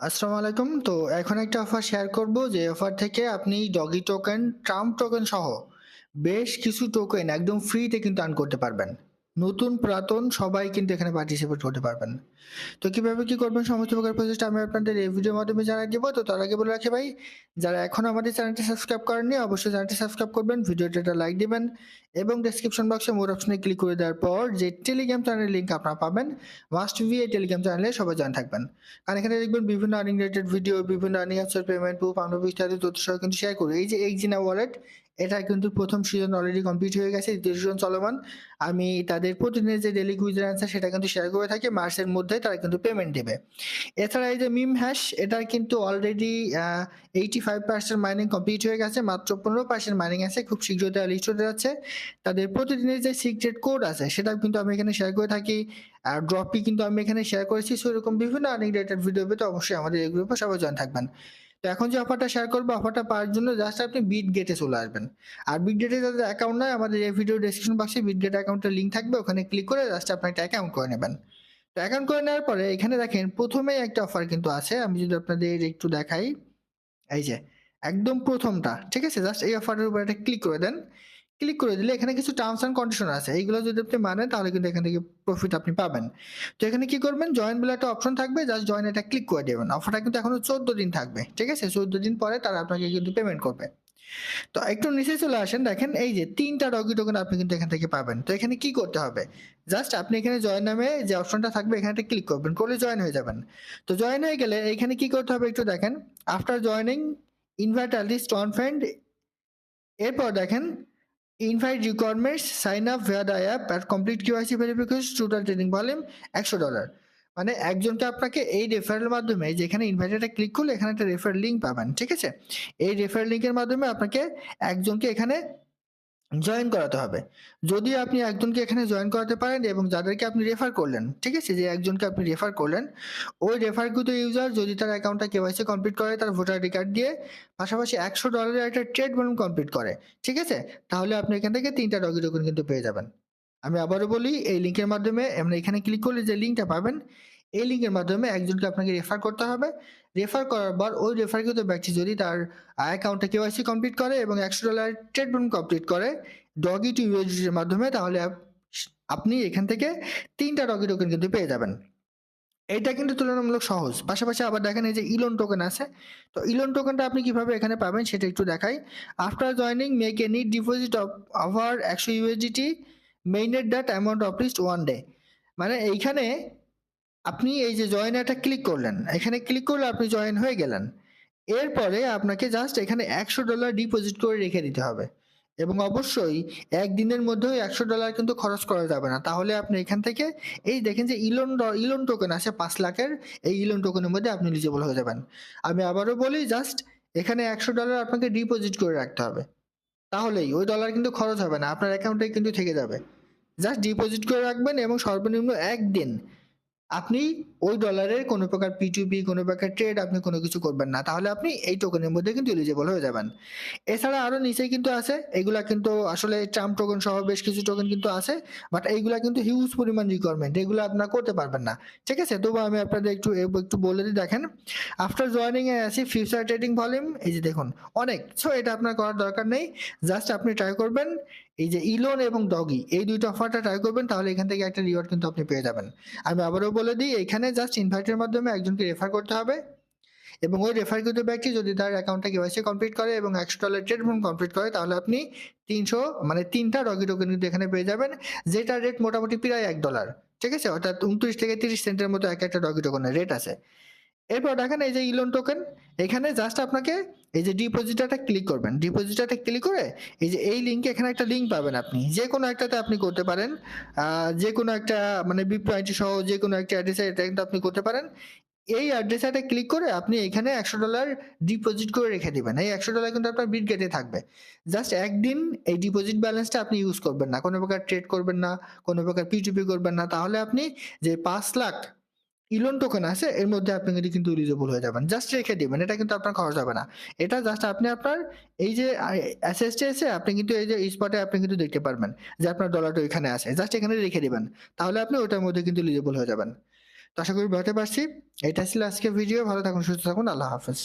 আসসালামু আলাইকুম। তো এখন একটা অফার শেয়ার করব যে অফার থেকে আপনি ডগি টোকেন ট্রাম্প টোকেন সহ বেশ কিছু টোকেন একদম ফ্রিতে কিন্তু আর্ন করতে পারবেন। নতুন পুরাতন সবাই কিন্তু এখানে পার্টিসিপেট করতে পারবেন। তো কীভাবে কি করবেন? সমস্ত প্রকার প্রচেষ্টা আমি আপনাদের এই ভিডিওর মাধ্যমে জানাই দেবো। তো তার আগে বলে রাখি ভাই, যারা এখন আমাদের চ্যানেলটি সাবস্ক্রাইব করেননি, অবশ্যই চ্যানেলটি সাবস্ক্রাইব করবেন ভিডিওটা একটা লাইক দেবেন এবং ডেসক্রিপশন বক্সে মোর অপশনে ক্লিক করে দেওয়ার পর যে টেলিগ্রাম চ্যানেলের লিঙ্ক আপনারা পাবেন মাস্ট বি এই টেলিগ্রাম চ্যানেলে সবাই জয়েন থাকবেন। আর এখানে দেখবেন বিভিন্ন আর্নিং রিলেটেড ভিডিও বিভিন্ন আর্নিং অ্যাপসের পেমেন্ট প্রুফ আমরা ইত্যাদি তথ্য সহ কিন্তু শেয়ার করি, এই যে এক্সিনা ওয়ালেট এটা কিন্তু প্রথম সিজন অলরেডি কমপ্লিট হয়ে গেছে, দ্বিতীয় সিজন চলমান। আমি তাদের প্রতিদিনের যে ডেলি কুইজের অ্যান্সার সেটা কিন্তু শেয়ার করে থাকি, মার্চের মধ্যে তারা কিন্তু পেমেন্ট দেবে। এছাড়া এই যে মিম হ্যাশ এটার কিন্তু already eighty five percent mining complete হয়ে গেছে, মাত্র পনেরো পার্সেন্ট মাইনিং আছে, খুব শীঘ্রই তারা লিস্ট হতে যাচ্ছে। তাদের প্রতিদিনের যে সিক্রেট কোড আছে সেটা কিন্তু আমি এখানে শেয়ার করে থাকি, আর ড্রপি কিন্তু আমি এখানে শেয়ার করেছি। সেরকম বিভিন্ন আর্নিং রিলেটেড ভিডিও পেতে অবশ্যই আমাদের এই গ্রুপে সবাই জয়েন থাকবেন। তো এখন যে অফারটা শেয়ার করব অফারটা পাওয়ার জন্য জাস্ট আপনি বিট গেটে চলে আসবেন। আর বিট গেটে যাদের অ্যাকাউন্ট নয় আমাদের এই ভিডিও ডিসক্রিপশন বক্সে বিট গেট অ্যাকাউন্টের লিঙ্ক থাকবে, ওখানে ক্লিক করে জাস্ট আপনি একটা অ্যাকাউন্ট করে নেবেন। তো অ্যাকাউন্ট করে নেওয়ার পরে এখানে দেখেন, প্রথমেই একটা অফার কিন্তু আছে, আমি যদি আপনাদের একটু দেখাই। এই যে, একদম প্রথমটা, ঠিক আছে? জাস্ট এই অফারের উপর একটা ক্লিক করে দেন। ক্লিক করে দিলে এখানে কিছু টার্মস অ্যান্ড কন্ডিশন আছে। এইগুলো যদি আপনি মানেন, তাহলে কিন্তু এখান থেকে প্রফিট আপনি পাবেন। তো এখানে কি করবেন? জয়েন বলে একটা অপশন থাকবে জাস্ট জয়েন এটা ক্লিক করে দেবেন। অফারটা কিন্তু এখনও চোদ্দ দিন থাকবে, ঠিক আছে? চোদ্দ দিন পরে তারা আপনাকে কিন্তু পেমেন্ট করবে। তো একটু নিচে চলে আসেন, দেখেন এই যে তিনটা ডগি টোকেন আপনি কিন্তু এখান থেকে পাবেন। তো এখানে কি করতে হবে? জাস্ট আপনি এখানে জয়েন নামে যে অপশনটা থাকবে, এখানে ক্লিক করবেন, করলে জয়েন হয়ে যাবেন। তো জয়েন হয়ে গেলে এখানে কি করতে হবে একটু দেখেন? After joining invite at least one friend এরপর দেখেন invite requirements sign up via the app at complete KYC verification total trading volume একশো ডলার মানে একজনকে আপনাকে এই রেফারেলের মাধ্যমে যেখানে ইনভাইটারটা ক্লিক করলে এখানে একটা রেফার লিঙ্ক পাবেন, ঠিক আছে? এই রেফার লিঙ্কের মাধ্যমে আপনাকে একজনকে এখানে জয়েন করাতে হবে। যদি আপনি একজনকে এখানে জয়েন করাতে পারেন এবং যাদেরকে আপনি রেফার করলেন, ঠিক আছে? যে একজনকে আপনি রেফার করলেন, ওই রেফারকৃত ইউজার যদি তার অ্যাকাউন্টটা কেওয়াইসি কমপ্লিট করে তার ভোটার আইডি কার্ড দিয়ে পাশাপাশি একশো ডলারের একটা ট্রেড বলুন কমপ্লিট করে, ঠিক আছে? তাহলে আপনি এখান থেকে তিনটা ডগি টোকেন কিন্তু পেয়ে যাবেন। আমি আবারও বলি, এই লিঙ্কের মাধ্যমে আমরা এখানে ক্লিক করলে যে লিঙ্কটা পাবেন, এই লিঙ্কের মাধ্যমে একজনকে আপনাকে রেফার করতে হবে। রেফার করার পর ওই রেফারকৃত ব্যক্তি যদি তার অ্যাকাউন্টে কেওয়াইসি কমপ্লিট করে এবং একশো ডলার ট্রেড বলুন কমপ্লিট করে ডগি টু ইউএসডির মাধ্যমে, তাহলে আপনি এখান থেকে তিনটা ডগি টোকেন কিন্তু পেয়ে যাবেন। এটা কিন্তু তুলনামূলক সহজ। পাশাপাশি আবার দেখেন এই যে ইলন টোকেন আছে। তো ইলন টোকেনটা আপনি কীভাবে এখানে পাবেন সেটা একটু দেখাই। After joining make a net deposit of over একশো USDT মেইনের that amount of least one day মানে এইখানে আপনি এই যে জয়েন একটা ক্লিক করলেন, এখানে ক্লিক করলে আপনি জয়েন হয়ে গেলেন। এরপরে আপনাকে জাস্ট এখানে একশো ডলার ডিপোজিট করে রেখে দিতে হবে। এবং অবশ্যই একদিনের মধ্যে ওই একশো ডলার কিন্তু খরচ করা যাবে না। তাহলে আপনি এখান থেকে, এই দেখেন যে ইলন ইলন টোকেন আছে পাঁচ লাখের, এই ইলন টোকেনের মধ্যে আপনি এলিজিবল হয়ে যাবেন। আমি আবারও বলি জাস্ট এখানে একশো ডলার আপনাকে ডিপোজিট করে রাখতে হবে। তাহলেই ওই ডলার কিন্তু খরচ হবে না, আপনার অ্যাকাউন্টে কিন্তু থেকে যাবে। জাস্ট ডিপোজিট করে রাখবেন এবং সর্বনিম্ন একদিন আপনি ওই ডলারের কোনো প্রকার পিটুপি কোনো প্রকার ট্রেড আপনি কোনো কিছু করবেন না। তাহলে আপনি এই টোকেনের মধ্যে কিন্তু এলিজিবল হয়ে যাবেন। এছাড়া আরও নিচে কিন্তু আছে, এগুলা কিন্তু আসলে ট্রাম্প টোকেন সহ বেশ কিছু টোকেন কিন্তু আছে বাট এইগুলা কিন্তু হিউজ পরিমাণ রিকোয়ারমেন্ট এগুলো আপনারা করতে পারবেন না। ঠিক আছে? তবু আমি আপনাদের একটু একটু বলে দিই, দেখেন। আফটার জয়নিং এ আসি ফিউচার ট্রেডিং ভলিউম এই যে দেখুন, অনেক। সো এটা আপনার করার দরকার নেই। জাস্ট আপনি ট্রাই করবেন। এই যে ইলোন এবং ডগি, এই দুইটা অফারটা ট্রাই করবেন, তাহলে এখান থেকে একটা রিওয়ার্ড কিন্তু আপনি পেয়ে যাবেন। আমি আবারও বলে দিই, এখানে জাস্ট ইনভাইটের মাধ্যমে একজনকে রেফার করতে হবে। এবং ওই রেফারকৃত ব্যক্তি যদি তার অ্যাকাউন্টটা কেওয়াইসি কমপ্লিট করে এবং একশো ডলার ট্রেড ফোন কমপ্লিট করে, তাহলে আপনি তিনশো মানে তিনটা ডগি টোকেন কিন্তু এখানে পেয়ে যাবেন যেটার রেট মোটামুটি প্রায় এক ডলার ঠিক আছে? অর্থাৎ উনত্রিশ থেকে তিরিশ সেন্টের মতো এক একটা ডগি টোকেনের রেট আছে। এরপর দেখেন এই যে ইলন টোকেন এখানে জাস্ট আপনাকে এই যে ডিপোজিটারটা ক্লিক করবেন। ডিপোজিটারটা ক্লিক করে এই যে এই লিঙ্কে এখানে একটা লিঙ্ক পাবেন আপনি। যে কোনো একটাতে আপনি করতে পারেন। যে কোনো একটা মানে বিপ্রো আইটি সহ যে কোনো একটা অ্যাড্রেসে এটা কিন্তু আপনি করতে পারেন। এই অ্যাড্রেসটা ক্লিক করে আপনি এখানে একশো ডলার ডিপোজিট করে রেখে দেবেন। এই একশো ডলার কিন্তু আপনার বিট গেটে থাকবে। জাস্ট একদিন এই ডিপোজিট ব্যালেন্সটা আপনি ইউজ করবেন না। কোনো প্রকার ট্রেড করবেন না, কোনো প্রকার পিটিপি করবেন না। তাহলে আপনি যে পাঁচ লাখ ইলন টোকেন আছে, এর মধ্যে আপনি কিন্তু কিন্তু ইলিজিবল হয়ে যাবেন। জাস্ট রেখে দিবেন, এটা কিন্তু আপনার খরচ হবে না। এটা জাস্ট আপনি আপনার এই যে অ্যাসেসটি এসে আপনি কিন্তু এই যে স্পটে আপনি কিন্তু দেখতে পারবেন যে আপনার ডলারটা এখানে আছে। জাস্ট এখানে রেখে দিবেন, তাহলে আপনি ওটার মধ্যে কিন্তু ইলিজিবল হয়ে যাবেন। তো আশা করি বুঝতে পারছি। এটা ছিল আজকে ভিডিও ভালো থাকুন, সুস্থ থাকুন, আল্লাহ হাফেজ।